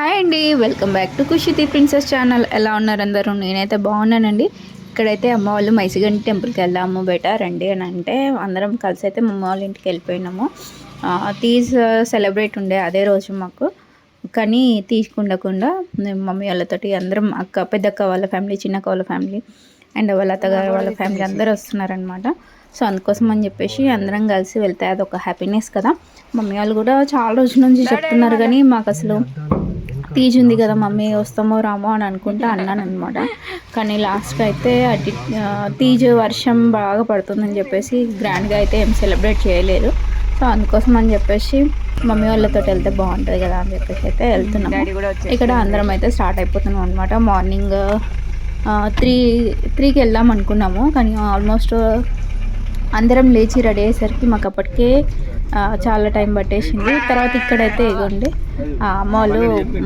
Hi అండి welcome back to కుషితి princess channel. ఎలా ఉన్నారు అందరూ? నేనైతే బాగున్నానండి. ఇక్కడైతే అమ్మ వాళ్ళు మైసిగంటి టెంపుల్కి వెళ్దాము బెటర్ రండి అని అంటే అందరం కలిసి అయితే మా వాళ్ళ ఇంటికి వెళ్ళిపోయినాము. తీజ్ సెలబ్రేట్ ఉండే అదే రోజు మాకు. కానీ తీసుకుండకుండా మేము మమ్మీ వాళ్ళతోటి అందరం అక్క పెద్దక్క వాళ్ళ ఫ్యామిలీ చిన్నక్క వాళ్ళ ఫ్యామిలీ అండ్ వాళ్ళ అత్తగారు వాళ్ళ ఫ్యామిలీ అందరూ వస్తున్నారనమాట సో అందుకోసం అని చెప్పేసి అందరం కలిసి వెళ్తే అదొక హ్యాపీనెస్ కదా. మమ్మీ వాళ్ళు కూడా చాలా రోజుల నుంచి చెప్తున్నారు కానీ మాకు అసలు తీజ్ ఉంది కదా మమ్మీ వస్తామో రామో అని అనుకుంటా అన్నాను అనమాట కానీ లాస్ట్ అయితే అటు తీజ్ వర్షం బాగా పడుతుందని చెప్పేసి గ్రాండ్గా అయితే ఏం సెలబ్రేట్ చేయలేదు. సో అందుకోసం అని చెప్పేసి మమ్మీ వాళ్ళతో వెళ్తే బాగుంటుంది కదా అని చెప్పేసి అయితే వెళ్తున్నాము. ఇక్కడ అందరం అయితే స్టార్ట్ అయిపోతున్నాం అనమాట మార్నింగ్ త్రీ త్రీకి వెళ్దాం అనుకున్నాము. కానీ ఆల్మోస్ట్ అందరం లేచి రెడీ అయ్యేసరికి మాకు అప్పటికే చాలా టైం పట్టేసింది. తర్వాత ఇక్కడైతే ఇగోండి ఆ అమ్మ వాళ్ళు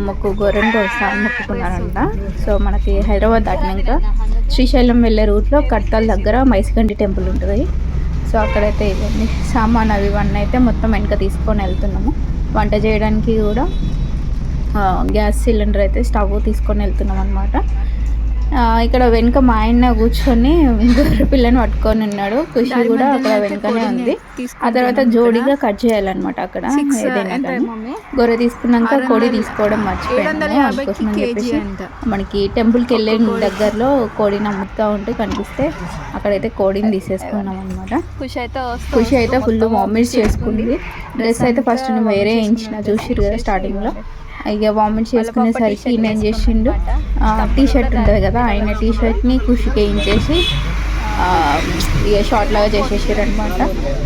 మొక్కు గొర్రెని కోస్తా మొక్కుకున్నారంట. సో మనకి హైదరాబాద్ దాటినాక శ్రీశైలం వెళ్ళే రూట్లో కట్టాల దగ్గర మైసిగండి టెంపుల్ ఉంటుంది. సో అక్కడైతే ఇవ్వండి సామాన్ అవి ఇవన్నీ అయితే మొత్తం వెనక తీసుకొని వెళ్తున్నాము. వంట చేయడానికి కూడా గ్యాస్ సిలిండర్ అయితే స్టవ్ తీసుకొని వెళ్తున్నాం అనమాట ఇక్కడ వెనుక మా ఆయన కూర్చొని గొర్రె పిల్లని పట్టుకొని ఉన్నాడు. ఖుషి కూడా అక్కడ వెనుకనే ఉంది. ఆ తర్వాత జోడీగా కట్ చేయాలన్నమాట అక్కడ ఏదైనా. గొర్రె తీసుకున్నాక కోడి తీసుకోవడం మర్చిపోయాను అందుకోసం అని చెప్పేసి మనకి టెంపుల్కి వెళ్ళే దగ్గరలో కోడిని అమ్ముతా ఉంటే కనిపిస్తే అక్కడైతే కోడిని తీసేసుకున్నాం అనమాట ఖుషి అయితే ఫుల్ వామిట్స్ చేసుకుంది. డ్రెస్ అయితే ఫస్ట్ నేను వేరే వేయించిన చూసిరు కదా స్టార్టింగ్లో. ఇక వామిట్స్ చేసుకునేసరికి ఏం చేసిండు? టీ షర్ట్ ఉంటుంది కదా ఆయన టీ షర్ట్ని ఖుషికి వేయించేసి ఇక షార్ట్ లాగా చేసేసారు అనమాట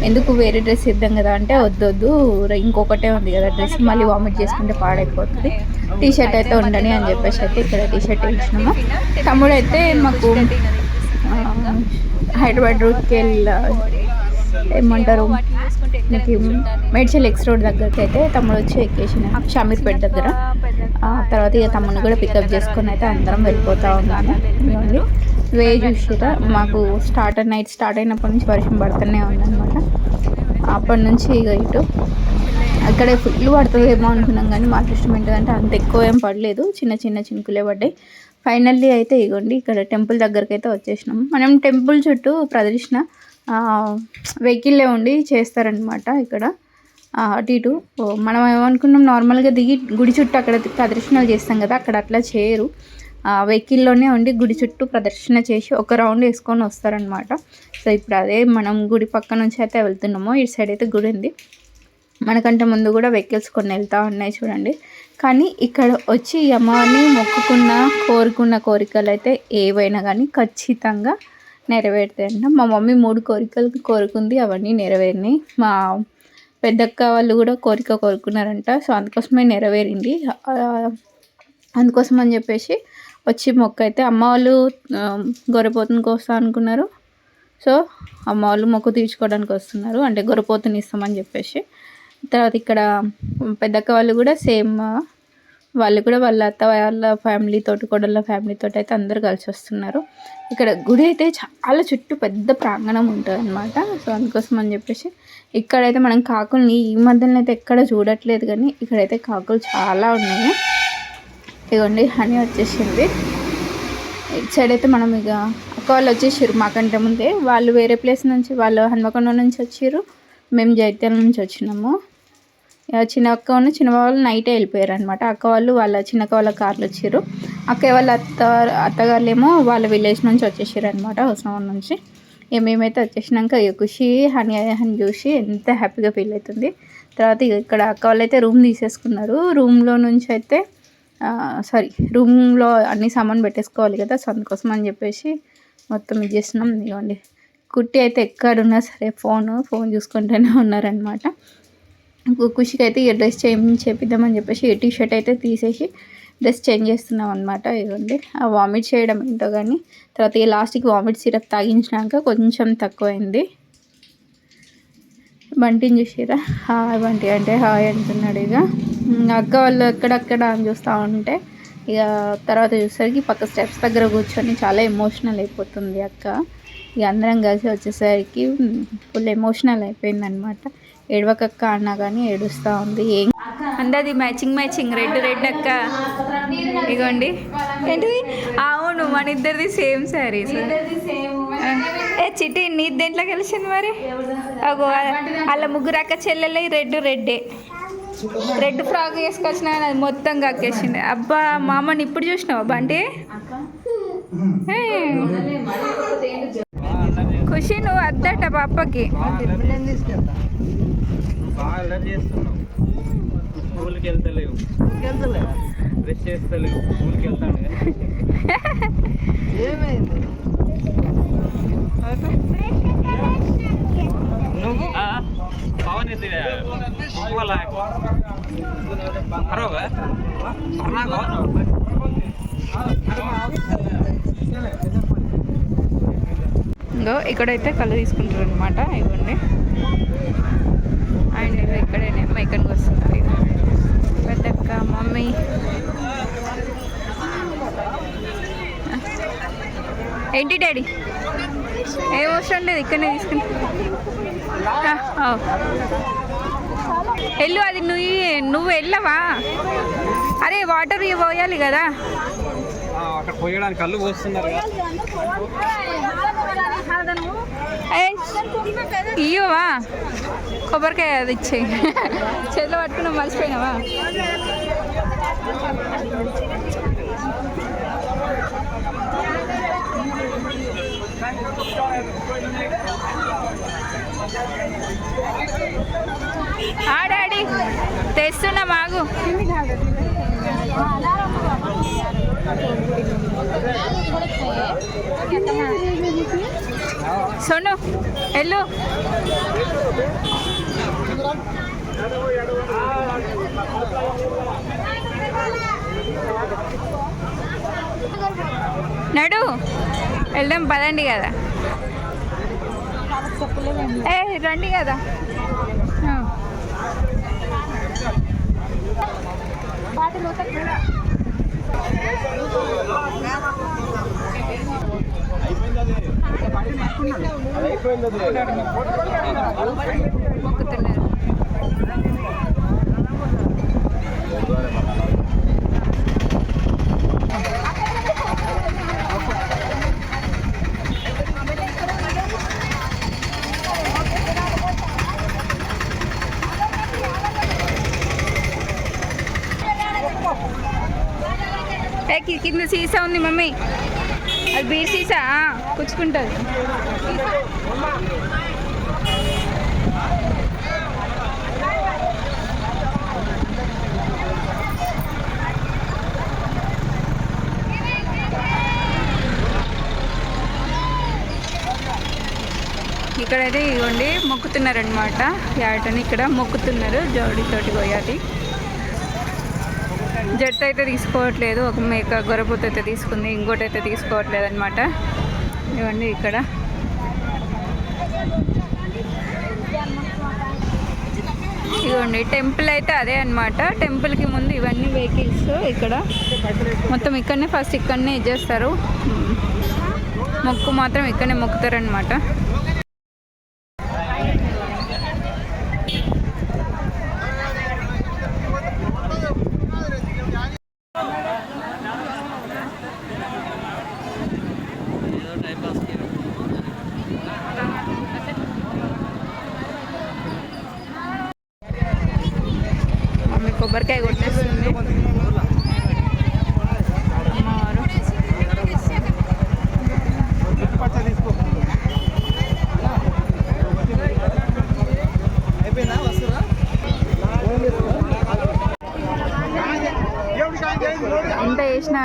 ఎందుకు వేరే డ్రెస్ ఇద్దాం కదా అంటే వద్దొద్దు ఇంకొకటే ఉంది కదా డ్రెస్ మళ్ళీ వామిట్ చేసుకుంటే పాడైపోతుంది. టీ షర్ట్ అయితే ఉండని అని చెప్పేసి అయితే ఇక్కడ టీ షర్ట్ వేయించినాము. తమ్ముడు అయితే మాకు హైదరాబాద్ రూట్కి వెళ్ళి ఏమంటారు? మనకి మేడ్చల్ ఎక్స్ రోడ్ దగ్గరికి అయితే తమ్ముడు వచ్చి ఎక్కేసిన షామీర్పేట దగ్గర. తర్వాత ఇక తమ్ముడిని కూడా పికప్ చేసుకొని అయితే అందరం వెళ్ళిపోతూ ఉన్నాము. ఇదిగోండి. వే చూసిరా మాకు స్టార్ట్ నైట్ స్టార్ట్ అయినప్పటి నుంచి వర్షం పడుతూనే ఉందన్నమాట. అప్పటి నుంచి ఇక ఇటు. అక్కడే ఫుల్ పడుతుందేమో అనుకున్నాం కానీ మా అదృష్టం ఏంటంటే అంత ఎక్కువ ఏం పడలేదు. చిన్న చిన్న చినుకులే పడ్డాయి. ఫైనల్లీ అయితే ఇగోండి ఇక్కడ టెంపుల్ దగ్గరికి అయితే వచ్చేసినాం. మనం టెంపుల్ చుట్టూ ప్రదర్శన వెహికల్లే ఉండి చేస్తారనమాట ఇక్కడ. అటు ఇటు. మనం ఏమనుకున్నాం నార్మల్గా దిగి గుడి చుట్టూ అక్కడ ప్రదర్శనలు చేస్తాం కదా అక్కడ అట్లా చేయరు. ఆ, వెహికల్లోనే ఉండి గుడి చుట్టూ ప్రదర్శన చేసి ఒక రౌండ్ వేసుకొని వస్తారనమాట సో ఇప్పుడు అదే మనం గుడి పక్క నుంచి అయితే వెళ్తున్నాము. ఇటు సైడ్ అయితే గుడి ఉంది. మనకంటే ముందు కూడా వెహికల్స్ కొన్ని వెళ్తూ ఉన్నాయి చూడండి. కానీ ఇక్కడ వచ్చి అమ్మవారిని మొక్కుకున్న కోరుకున్న కోరికలు అయితే ఏవైనా కానీ ఖచ్చితంగా నెరవేరుతాయంట మా మమ్మీ మూడు కోరికలు కోరుకుంది అవన్నీ నెరవేరినాయి. మా పెద్దక్క వాళ్ళు కూడా కోరిక కోరుకున్నారంట. సో అందుకోసమే నెరవేరింది. అందుకోసం అని చెప్పేసి వచ్చి మొక్క అయితే అమ్మ వాళ్ళు ఆ, గొర్రెపోతుని కోస్తా అనుకున్నారు. సో అమ్మ వాళ్ళు మొక్కు తీర్చుకోవడానికి వస్తున్నారు. అంటే గొర్రెపోతుని ఇస్తామని చెప్పేసి. తర్వాత ఇక్కడ పెద్దక్క వాళ్ళు కూడా సేమ్ వాళ్ళు కూడా వాళ్ళ అత్త వాళ్ళ ఫ్యామిలీ తోటి కూడా ఫ్యామిలీ తోటి అయితే అందరు కలిసి వస్తున్నారు. ఇక్కడ గుడి అయితే చాలా చుట్టూ పెద్ద ప్రాంగణం ఉంటుంది అనమాట సో అందుకోసం అని చెప్పేసి ఇక్కడైతే మనం కాకుల్ని ఈ మధ్యలో అయితే ఎక్కడ చూడట్లేదు కానీ ఇక్కడైతే కాకులు చాలా ఉన్నాయి. ఇదిగోండి హనీ వచ్చేసింది. ఇటు సైడ్ అయితే మనం ఇక అక్క వాళ్ళు వచ్చేసారు మాకంటే ముందే. వాళ్ళు వేరే ప్లేస్ నుంచి వాళ్ళు హన్మకొండ నుంచి వచ్చారు. మేము జైత్యాల నుంచి వచ్చినాము. చిన్న అక్క ఉన్న చిన్న వాళ్ళు నైటే వెళ్ళిపోయారు అనమాట అక్క వాళ్ళు వాళ్ళ చిన్నక్క వాళ్ళ కార్లు వచ్చారు. అక్క వాళ్ళ అత్త అత్తగారులు ఏమో వాళ్ళ విలేజ్ నుంచి వచ్చేసారు అనమాట హుస్నాబాద్ నుంచి. ఇక మేమైతే వచ్చేసినాక ఇక ఖుషి హనీ హని చూసి ఎంత హ్యాపీగా ఫీల్ అవుతుంది. తర్వాత ఇక ఇక్కడ అక్క వాళ్ళు అయితే రూమ్ తీసేసుకున్నారు. రూమ్లో నుంచి అయితే సారీ రూమ్లో అన్ని సామాన్ పెట్టేసుకోవాలి కదా సో అందుకోసం అని చెప్పేసి మొత్తం ఇది చేస్తున్నాం. కుట్టి అయితే ఎక్కడున్నా సరే ఫోన్ ఫోన్ చూసుకుంటూనే ఉన్నారనమాట ఖుషికి అయితే ఈ డ్రెస్ చేంజ్ చేపిద్దామని చెప్పేసి ఈ టీ షర్ట్ అయితే తీసేసి డ్రెస్ చేంజ్ చేస్తున్నాం అనమాట ఇదిగోండి ఆ వామిట్ చేయడం ఏంటో కానీ తర్వాత ఈ లాస్ట్కి వామిట్ సిరప్ తాగించినాక కొంచెం తక్కువైంది. బంటిని చూసిరా హాయ్ బంటి అంటే హాయ్ అంటున్నాడు ఇక అక్క వాళ్ళు ఎక్కడక్కడ అని చూస్తూ ఉంటే ఇక తర్వాత చూసేసరికి పక్క స్టెప్స్ దగ్గర కూర్చొని చాలా ఎమోషనల్ అయిపోతుంది అక్క. ఇక అందరం కలిసి వచ్చేసరికి ఫుల్ ఎమోషనల్ అయిపోయింది అనమాట ఏడవకక్క అన్నా కానీ ఏడుస్తూ ఉంది. ఏం అందది మ్యాచింగ్ మ్యాచింగ్. రెడ్ రెడ్ అక్క. ఇగోండి. ఏంటిది? అవును మన ఇద్దరిది సేమ్ శారీస్. ఏ చిట్టి నీ దేంట్లో కలిసింది మరి? అగో వాళ్ళ ముగ్గురు అక్క చెల్లెలు రెడ్ రెడ్డే. రెడ్ ఫ్రాక్ వేసుకొచ్చిన కానీ అది మొత్తం కక్కేసింది అబ్బా మా అమ్మని ఇప్పుడు చూసినావా బంటి? ఏ. ఖుషి నువ్వు అద్దట పాపకి. బాగా అల్లరి చేస్తున్నావు స్కూల్కి వెళ్తలేవు బ్రష్ చేస్తలేవు స్కూల్కి వెళ్తాను కానీ నువ్వు పవన్ ఇది వాళ్ళ అరవగా ఇంకో ఇక్కడైతే కళ్ళు తీసుకుంటారు అనమాట ఇవ్వండి. ఆయన ఇవి ఇక్కడే మైకన్కి వస్తున్నారు. పెద్దక్క మమ్మీ. ఏంటి డాడీ? ఏం అవసరం లేదు ఇక్కడనే ఆ. వెళ్ళు అది నువ్వు నువ్వు వెళ్ళవా? అరే వాటర్ ఇవి పోయాలి కదా. అక్కడ పోయడానికి కళ్ళు పోస్తున్నారు ఇయ్యవా? కొబ్బరికాయ అది ఇచ్చేయి చేతిలో పట్టుకున్నా మర్చిపోయినావా? ఆడాడి తెస్తున్నా. సోను ఎల్లు నడు వెళ్దాం పదండి కదా. ఏ రండి కదా. ఆ. మొక్కుతున్నారు ఏ, కి- కింద సీసా ఉంది మమ్మీ అది బీర్ సీసా ఇక్కడైతే ఇవ్వండి మొక్కుతున్నారనమాట యాటని ఇక్కడ మొక్కుతున్నారు జోడితోటి కొయ్యాలి జట్టు అయితే తీసుకోవట్లేదు ఒక మేక గొర్రెపోతు అయితే తీసుకుంది ఇంకోటి అయితే తీసుకోవట్లేదు అనమాట ఇవ్వండి ఇక్కడ. ఇదిగోండి టెంపుల్ అయితే అదే అనమాట టెంపుల్కి ముందు ఇవన్నీ వెహికల్స్ ఇక్కడ. మొత్తం ఇక్కడనే ఫస్ట్ ఇక్కడనే ఇచ్చేస్తారు. మొక్కు మాత్రం ఇక్కడనే మొక్కుతారనమాట మమ్మీ కొబ్బరికాయ కొట్టేస్తుంది అమ్మవారు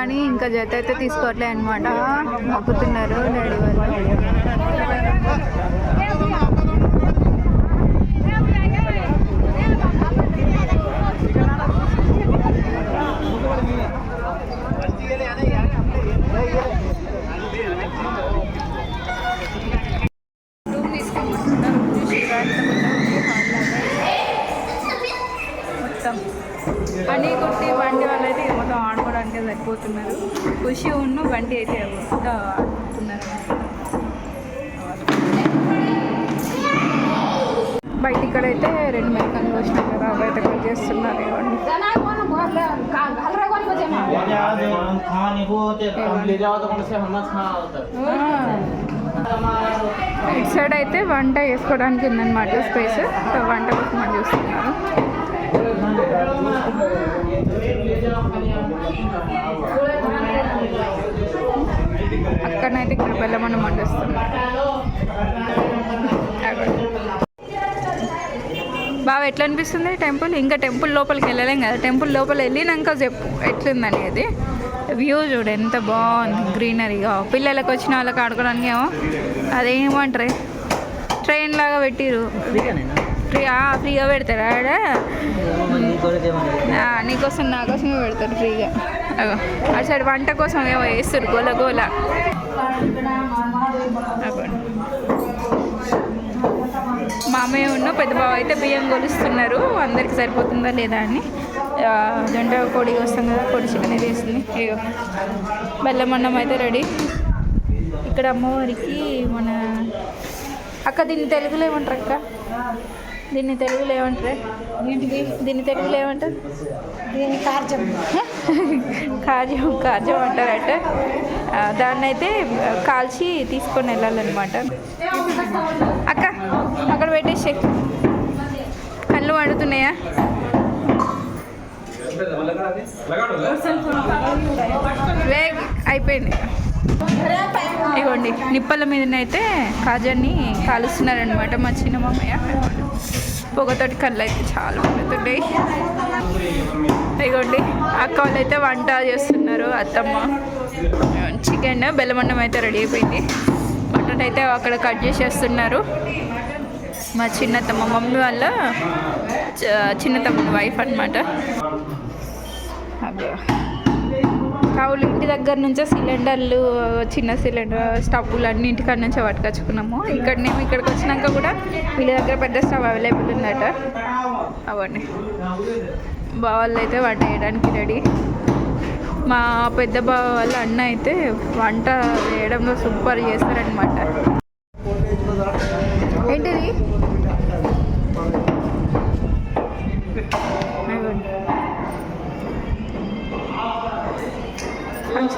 కానీ ఇంకా జత అయితే తీసుకోవట్లే అనమాట మొక్కుతున్నారు డాడీ చేసుకోవడానికి ఉందన్నమాట స్పేస్ వంట కోసం చూస్తున్నారు. అక్కడనైతే ఇక్కడ బెల్లమన్నం వండిస్తున్నారు బాగా ఎట్లా అనిపిస్తుంది టెంపుల్? ఇంకా టెంపుల్ లోపలికి వెళ్ళలేం కదా. టెంపుల్ లోపల వెళ్ళినాక చెప్పు ఎట్లుంది అది వ్యూ చూడు ఎంత బాగుంది. గ్రీనరీగా. పిల్లలకు వచ్చిన వాళ్ళకి ఆడుకోవడానికి ఏమో అదేమంటారు ట్రైన్ లాగా పెట్టిరు ఫ్రీ ఫ్రీగా పెడతారు ఆడ? నీకోసం నా కోసమే పెడతారు ఫ్రీగా. అగో అటు సైడ్ వంట కోసం ఏమో వేస్తారు గోల గోల. అగో. మా అమ్మయ్య ఉన్న పెద్ద బావ అయితే బియ్యం కొలుస్తున్నారు అందరికి సరిపోతుందా లేదా అని. జొండ పొడి వస్తాం కదా పొడి చికెన్ వేసింది. ఇగో బెల్లం అన్నం అయితే రెడీ. ఇక్కడ అమ్మవారికి మన అక్క దీన్ని తెలుగులో ఏమంటారు అక్క? దీన్ని తెలుగులో ఏమంటారు? ఏంటిది? దీన్ని తెలుగులో ఏమంటారు? దీని కార్యం కాజం కాజం అంటారట. దాన్ని అయితే కాల్చి తీసుకొని వెళ్ళాలన్నమాట. అక్క అక్కడ పెట్టేసి. కళ్ళు వండుతున్నాయా వేగ్ అయిపోయింది. ఇవ్వండి నిప్పల మీదనైతే కాజాన్ని కాలుస్తున్నారనమాట మా చిన్న మామయ్య పొగతోటి కళ్ళు అయితే చాలా మండుతుంటాయి ఇగోండి అక్క వాళ్ళు అయితే వంట చేస్తున్నారు అత్తమ్మ. చికెన్ బెల్లమన్నం అయితే రెడీ అయిపోయింది. మటన్ అయితే అక్కడ కట్ చేసేస్తున్నారు. మా చిన్నతమ్మ మమ్మీ వాళ్ళ చ- చిన్నతమ్మ వైఫ్ అనమాట కావులు ఇంటి దగ్గర నుంచే సిలిండర్లు చిన్న సిలిండర్ స్టవ్లు అన్ని ఇంటికాడ నుంచే పట్టుకొచ్చుకున్నాము. ఇక్కడనేమో ఇక్కడికి వచ్చినాక కూడా వీళ్ళ దగ్గర పెద్ద స్టవ్ అవైలబుల్ ఉందట. అవన్నీ. బావాళ్ళు అయితే వంట చేయడానికి రెడీ. మా పెద్ద బావ వాళ్ళ అన్న అయితే వంట చేయడంలో సూపర్ చేస్తారనమాట ఏంటిది?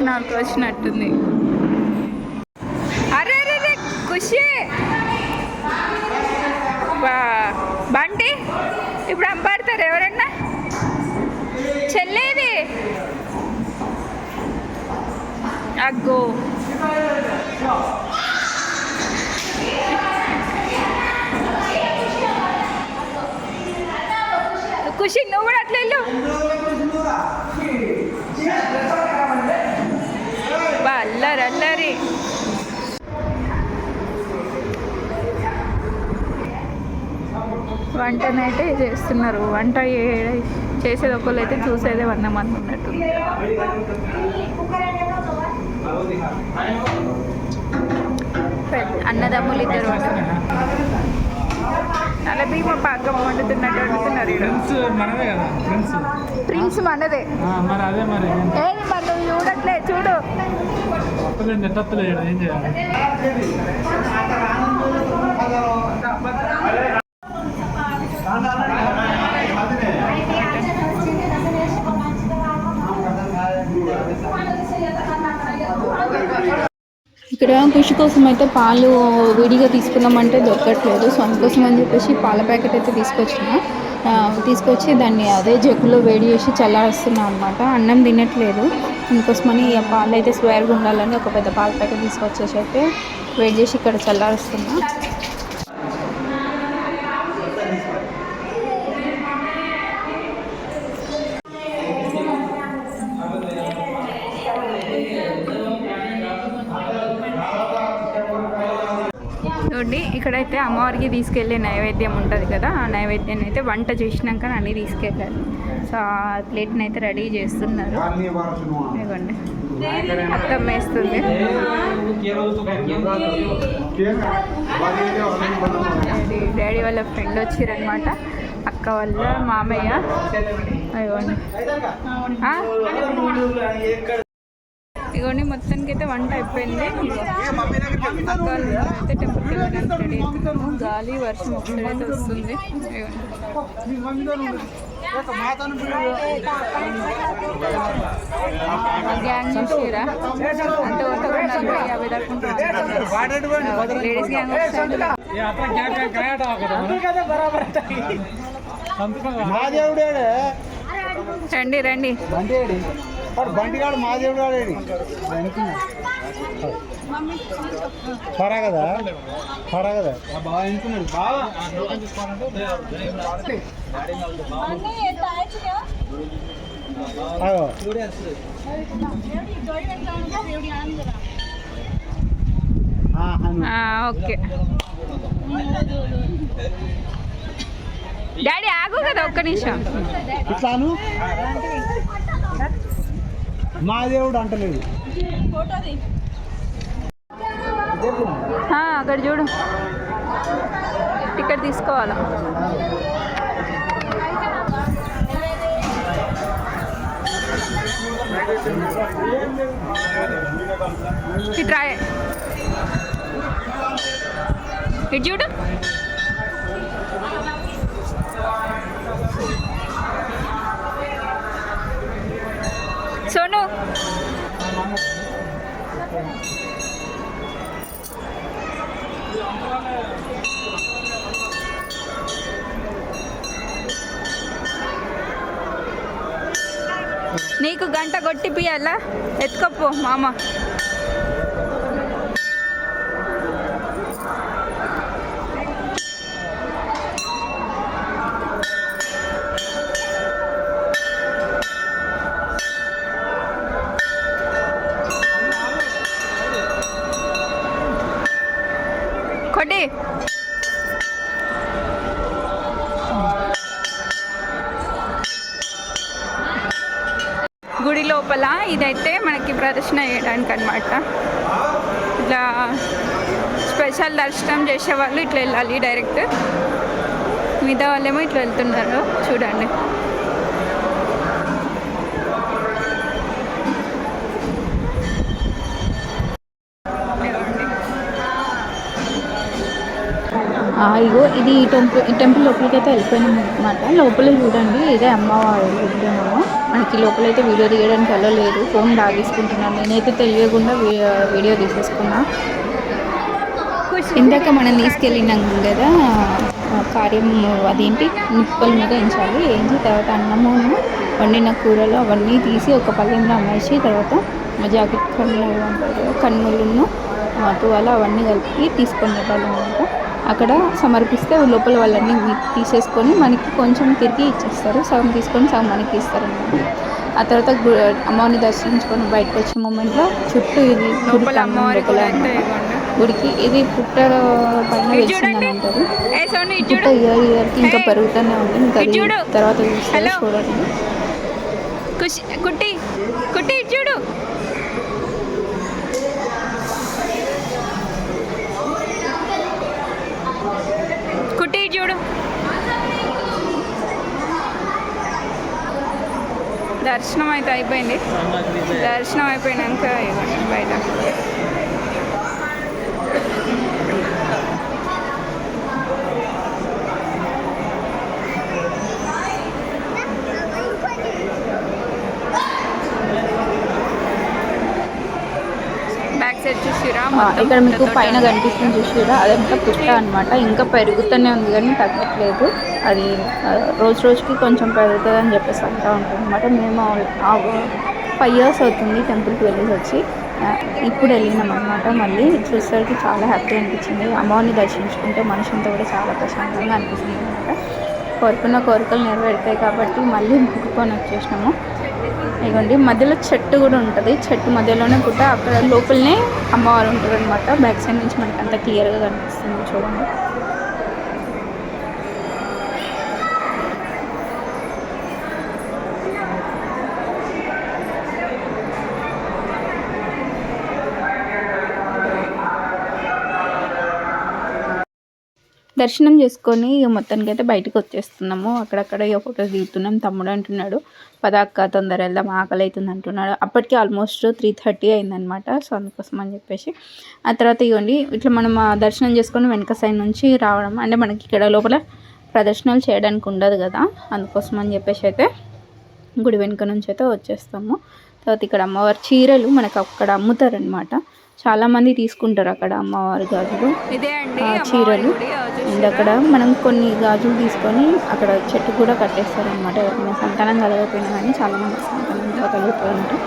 నాకు వచ్చినట్టుంది. అరే అరే ఖుషి. బంటి ఇప్పుడు అంపాడతారు ఎవరన్నా? చెల్లేది. అగ్గో. ఖుషి నువ్వు కూడా అట్లా వెళ్ళు. అల్లరి అల్లరి. వంటనైతే చేస్తున్నారు. వంట చేసేది ఒకళ్ళు అయితే చూసేదే వంద మంది ఉన్నట్టు. అన్నదమ్ములు ఇద్దరు వండుతున్నారు అలా భీమ పాకం వండుతున్నట్టు వండుతున్నారు ప్రిన్స్ మనదే మరి అదే మరి. ఏది మరి? చూడట్లే చూడు. ఒక్కలేదు నెట్టలేదు ఏం చేయాలి ఇక్కడ కృషి కోసం అయితే పాలు విడిగా తీసుకుందామంటే దొరకట్లేదు. సో అందుకోసం అని చెప్పేసి పాల ప్యాకెట్ అయితే తీసుకొచ్చిన. తీసుకొచ్చి దాన్ని అదే జగ్గులో వేడి చేసి చల్లారుస్తున్నాం అనమాట అన్నం తినట్లేదు. అందుకోసమని ఆ పాలు అయితే స్వేర్గా ఉండాలని ఒక పెద్ద పాల ప్యాకెట్ తీసుకొచ్చేసి అయితే వెయిట్ చేసి ఇక్కడ చల్లారుస్తున్నా చూడండి ఇక్కడైతే అమ్మవారికి తీసుకెళ్ళే నైవేద్యం ఉంటుంది కదా ఆ నైవేద్యాన్ని అయితే వంట చేసినాక అన్నీ తీసుకెళ్ళాలి. సో ఆ ప్లేట్ని అయితే రెడీ చేస్తున్నారు. ఇవ్వండి మొత్తం వేస్తుంది. డాడీ వాళ్ళ ఫ్రెండ్ వచ్చిరనమాట అక్క వాళ్ళ మామయ్య. ఇవ్వండి? ఇగోండి మొత్తానికి అయితే వంట అయిపోయింది. అయితే టెంపుల్కి వెళ్ళడానికి గాలి వర్షం వస్తుంది. గ్యాంగ్ చూసిరా? అంటే ఒక నలభై యాభై దాకా లేడీస్ గ్యాంగ్ రండి రండి. బండిగాడు మాదేవుడు ఆడేది పరా కదా? పరా కదా? బాగా బాగా ఓకే. డాడీ ఆగు కదా ఒక్క నిమిషం. ఇట్లాను? మా దేవుడు అంటలేదు. అక్కడ చూడు. టికెట్ తీసుకోవాలా? ఇటు రాయ్. ఇటు చూడు. నీకు గంట కొట్టిపియాలా ఎత్తుకోపో మామ కొట్టి లోపల ఇదైతే మనకి ప్రదర్శన చేయడానికి అనమాట ఇట్లా స్పెషల్ దర్శనం చేసే వాళ్ళు ఇట్లా వెళ్ళాలి డైరెక్ట్. మిగతా వాళ్ళేమో ఇట్లా వెళ్తున్నారు చూడండి. ఇగో ఇది ఈ టెంపుల్ ఈ టెంపుల్ లోపలికి అయితే వెళ్ళిపోయినాం అనమాట లోపల చూడండి ఇదే అమ్మవారి విగ్రహము. మనకి లోపల అయితే వీడియో తీయడానికి వెళ్ళలేదు ఫోన్ దాగేసుకుంటున్నాను నేనైతే తెలియకుండా వీడియో తీసేసుకున్నా. ఇందాక మనం తీసుకెళ్ళినాం కదా కార్యం అదేంటి? నిప్పుల మీద వేయించాలి వేయించి తర్వాత అన్నము వండిన కూరలు అవన్నీ తీసి ఒక పల్లెంలో అమ్మేసి తర్వాత జాకెట్ కన్నులు అంటారు కన్నులను తువాలు అవన్నీ కలిపి తీసుకొని వెళ్ళాలి అనమాట. అక్కడ సమర్పిస్తే లోపల వాళ్ళన్నీ తీసేసుకొని మనకి కొంచెం తిరిగి ఇచ్చేస్తారు. సగం తీసుకొని సగం మనకి ఇస్తారు ఆ తర్వాత అమ్మవారిని దర్శించుకొని బయటకు వచ్చే మూమెంట్లో చుట్టూ ఇది లోపల. గుడికి ఇది పుట్ట పైన వెలిసిందని అంటారు. పుట్ట ఇయర్ ఇయర్కి ఇంకా పెరుగుతూనే ఉంది. ఇంకా. తర్వాత చూస్తారు. చూడండి దర్శనం అయితే అయిపోయింది. దర్శనం అయిపోయినాక బయట బ్యాక్ సైడ్ చూసిరా ఆ, ఇక్కడ మీకు పైన కనిపిస్తుంది చూసిరా? అదంతా పుట్ట అన్నమాట. ఇంకా పెరుగుతూనే ఉంది కానీ తగ్గట్లేదు. అది రోజు రోజుకి కొంచెం పెరుగుతుంది అని చెప్పేసి అంటూ ఉంటుంది అనమాట మేము ఫైవ్ ఇయర్స్ అవుతుంది టెంపుల్కి వెళ్ళేసి వచ్చి. ఇప్పుడు వెళ్ళినాం అనమాట మళ్ళీ. చూసేసరికి చాలా హ్యాపీ అనిపించింది. అమ్మవారిని దర్శించుకుంటే మనిషంతా కూడా చాలా ప్రశాంతంగా అనిపిస్తుంది అనమాట కోరుకున్న కోరికలు నెరవేరుతాయి కాబట్టి మళ్ళీ మొక్కుకొని వచ్చేసినాము. ఇదిగోండి మధ్యలో చెట్టు కూడా ఉంటుంది. చెట్టు మధ్యలోనే పుట్ట అక్కడ లోపలనే అమ్మవారు ఉంటారు అనమాట బ్యాక్ సైడ్ నుంచి మనకి అంత క్లియర్గా కనిపిస్తుంది చూడండి. దర్శనం చేసుకొని ఇక మొత్తానికి అయితే బయటకు వచ్చేస్తున్నాము. అక్కడక్కడ ఇక ఫొటోస్ దిగుతున్నాం. తమ్ముడు అంటున్నాడు. పదాక తొందర వెళ్దాం. ఆకలి అవుతుంది అంటున్నాడు. అప్పటికి ఆల్మోస్ట్ త్రీ థర్టీ అయిందనమాట సో అందుకోసం అని చెప్పేసి. ఆ తర్వాత ఇవ్వండి ఇట్లా మనం ఆ దర్శనం చేసుకొని వెనక సైడ్ నుంచి రావడం. అంటే మనకి ఇక్కడ లోపల ప్రదర్శనలు చేయడానికి ఉండదు కదా. అందుకోసం అని చెప్పేసి అయితే గుడి వెనుక నుంచి అయితే వచ్చేస్తాము. తర్వాత ఇక్కడ అమ్మవారి చీరలు మనకు అక్కడ అమ్ముతారనమాట చాలా మంది తీసుకుంటారు అక్కడ అమ్మవారి గాజులు చీరలు. అండ్ అక్కడ మనం కొన్ని గాజులు తీసుకొని అక్కడ చెట్టు కూడా కట్టేస్తారు అనమాట సంతానం కలగకపోయినా కానీ చాలా మంది సంతానం కలుగుతూ ఉంటారు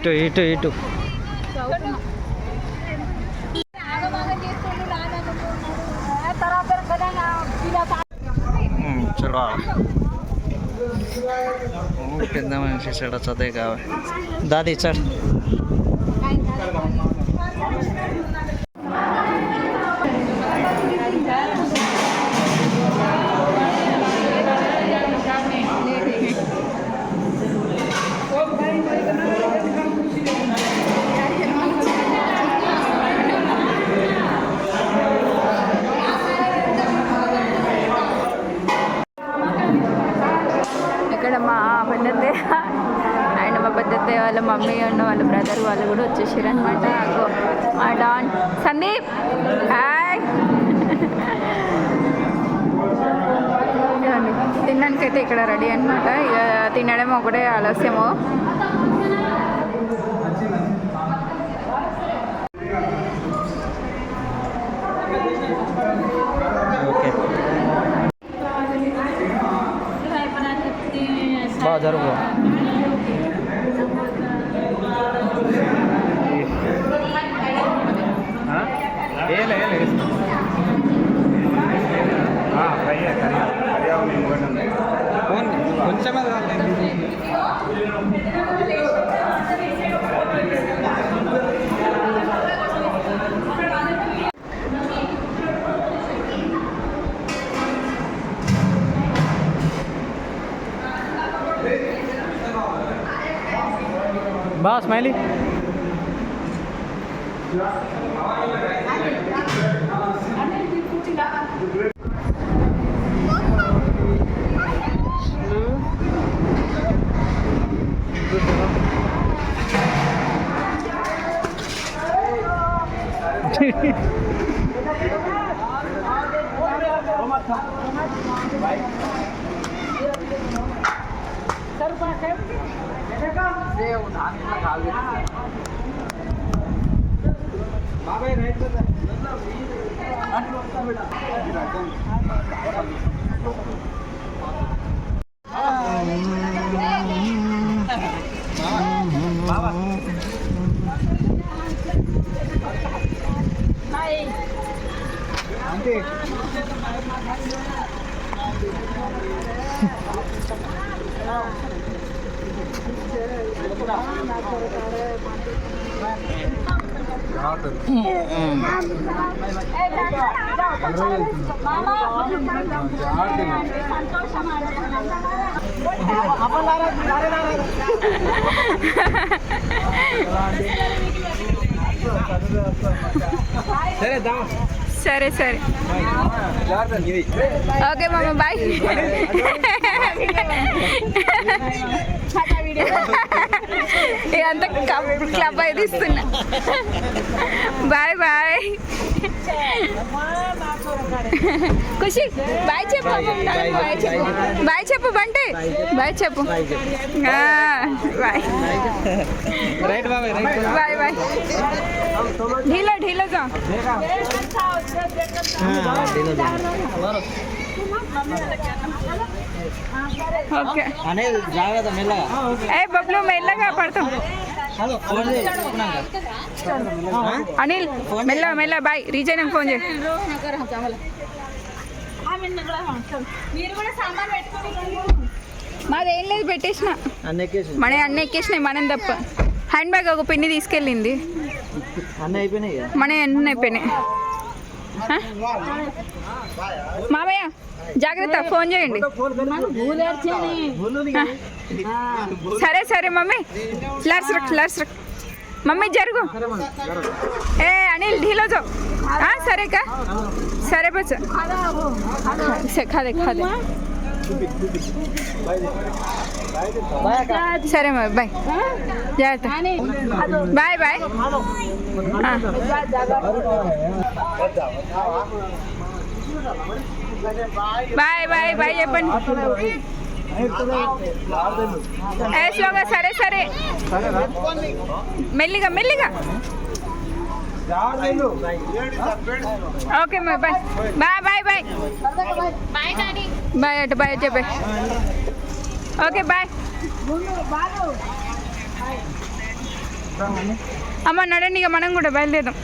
ఇటు ఇటు ఇటు. చలో పెద్ద మనిషి చెడ చదివే కావాలి. దాది చడ్ అనమాట మా డాన్. సందీప్! హాయ్. తినడానికైతే ఇక్కడ రెడీ అనమాట ఇక తినడం ఒకటే ఆలస్యము. బాగా జరుగు. బా விழா సరే సరే. ఓకే మామ బాయ్. ఇదంతా క్లబ్ క్లబ్ అయితే ఇస్తున్నా బాయ్ బాయ్ ఖుషి బాయ్ చెప్పు బాయ్ చెప్పు బాయ్ చెప్పు బంటి బాయ్ చెప్పు ఆ, బాయ్ రైట్ బాబాయ్ రైట్ బాయ్ బాయ్ ढीला ढीला जा ఓకే. ఏ బబ్లు మెల్లగా పడతాం. అనిల్ మెల్ల మెల్ల బాయ్. రీజన్ ఫోన్ చేయి. మాదేం లేదు పెట్టేసిన. మన అన్న ఎక్కేసినాయి మనం తప్ప. హ్యాండ్ బ్యాగ్ ఒక పిన్ని తీసుకెళ్ళింది. మన అన్నీ అయిపోయినాయి? మామయ్య జాగ్రత్త ఫోన్ చేయండి. సరే సరే మమ్మీ. ఫ్లాట్స్ రక్ ఫ్లాట్స్ రక్. మమ్మీ జరుగు. ఏ అనిల్ ఢీలో జో సరే కా సరే బచ్చ ఖాదే ఖాదే సరే మరి బాయ్. జాగ్రత్త. Bye bye. Bye bye bye చెప్పండి. ఏ స్లోగా సరే సరే. మెల్లిగా మెల్లిగా. ఓకే మరి bye. Bye bye bye. Bye అటు బాయ్ చెప్పే. Okay bye. అమ్మ నడండి ఇక మనం కూడా బయలుదేరాం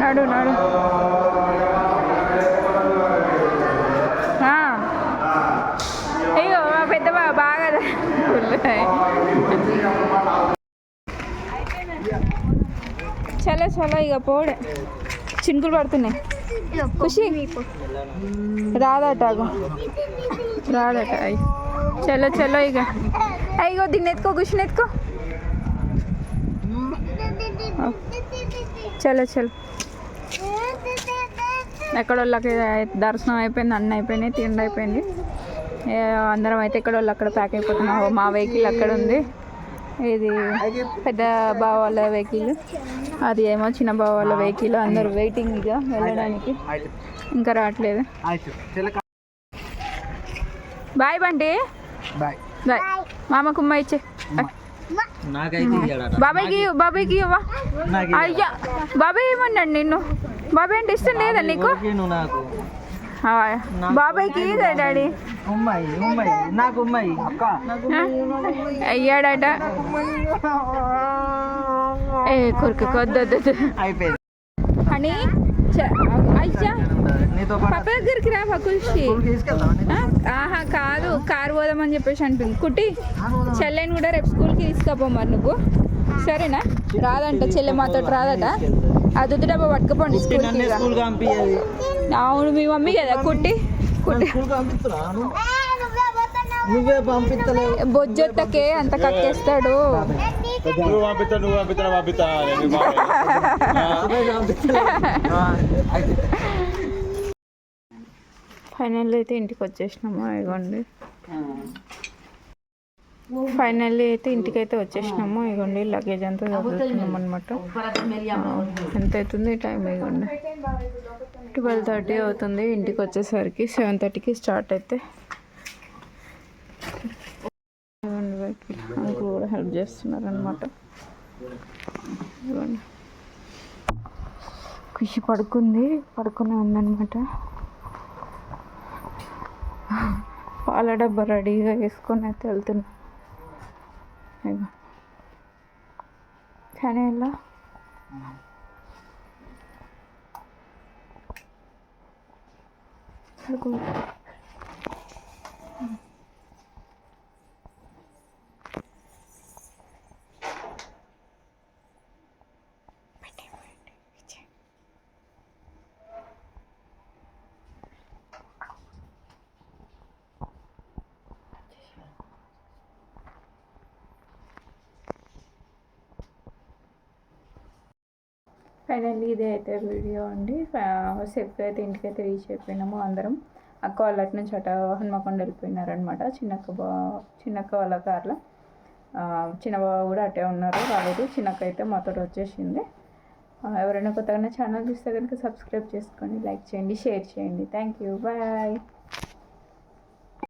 నడు నడు. అయ్యో మా పెద్ద బాగా కుళ్ళాయి. చలో చలో ఇక పోడే చినుకులు పడుతున్నాయి. ఖుషి? రాదట రాదట అయ్యి చలో చలో ఇక అయ్యో దీన్ని ఎత్తుకో ఖుషిని ఎత్తుకో చలో చలో ఎక్కడ వాళ్ళకి దర్శనం అయిపోయింది అన్న అయిపోయినాయి తిండి అయిపోయింది. అందరం అయితే ఇక్కడ వాళ్ళు అక్కడ ప్యాక్ అయిపోతున్నాం. ఓ, మా వెహికల్ అక్కడ ఉంది. ఇది పెద్ద బావ వాళ్ళ వెహికల్. అది ఏమో చిన్న బావ వాళ్ళ వెహికల్. అందరు వెయిటింగ్ ఇక వెళ్ళడానికి. ఇంకా రావట్లేదు. బాయ్ బండి బాయ్ బాయ్ మామ కుమ్మ ఇచ్చే బాబాయ్కి ఇవ్వు, బాబాయ్కి ఇవ్వవా నాకు అయ్యా బాబాయ్ ఏమన్నాడు నిన్ను? బాబాయ్ అంటే ఇష్టం లేదా నీకు బాబాయ్కి ఇదే డాడీ? నాకు? అయ్యాడట. ఏ కొరకు కొద్దొద్దు. అయిపోయింది. అని అయ్యా పాప దగ్గరికి రా పకుల్షి ఆహా కాదు కారు పోదామని చెప్పేసి అంటుంది. కుట్టి చెల్లెని కూడా రేపు స్కూల్కి తీసుకపో మరి నువ్వు. సరేనా? రాదంట చెల్లె మాతో రాదట. ఆ దుద్దు డబ్బా పట్టుకుపోండి స్కూల్కి అవును మీ మమ్మీ కదా కుట్టి కుట్టి. బొజ్జొత్తకే అంత కక్కేస్తాడు. నువ్వు పంపిస్తా నువ్వు పంపిస్తా పంపిస్తా ఫైనల్ అయితే ఇంటికి వచ్చేసినాము ఇగోండి. ఫైనల్లీ అయితే ఇంటికి అయితే వచ్చేసినాము ఇగోండి లగేజ్ అంతా చదువుతున్నాం అనమాట ఎంత అవుతుంది టైం ఇగోండి. ట్వెల్వ్ థర్టీ అవుతుంది ఇంటికి వచ్చేసరికి. సెవెన్ థర్టీకి స్టార్ట్ అయితే. అంకుల్ కూడా హెల్ప్ చేస్తున్నారు అనమాట ఇవ్వండి. ఖుషి పడుకుంది పడుకునే ఉందనమాట పాల డబ్బా రెడీగా వేసుకొని అయితే వెళ్తున్నా. కానీ ఎలా? పడుకో. ఫైనల్లీ ఇదే అయితే వీడియో అండి. సేఫ్గా అయితే ఇంటికైతే రీచ్ అయిపోయినాము అందరం. అక్క వాళ్ళ అటు నుంచి అట హనుమకొండ వెళ్ళిపోయినారనమాట. చిన్నక్క బా చిన్నక్క వాళ్ళ కార్లో. చిన్న బావ కూడా అటే ఉన్నారు రాలేదు. చిన్నక్క అయితే మాతో వచ్చేసింది. ఎవరైనా కొత్తగా ఛానల్ చూస్తే కనుక సబ్స్క్రైబ్ చేసుకోండి లైక్ చేయండి షేర్ చేయండి. Thank you. బాయ్.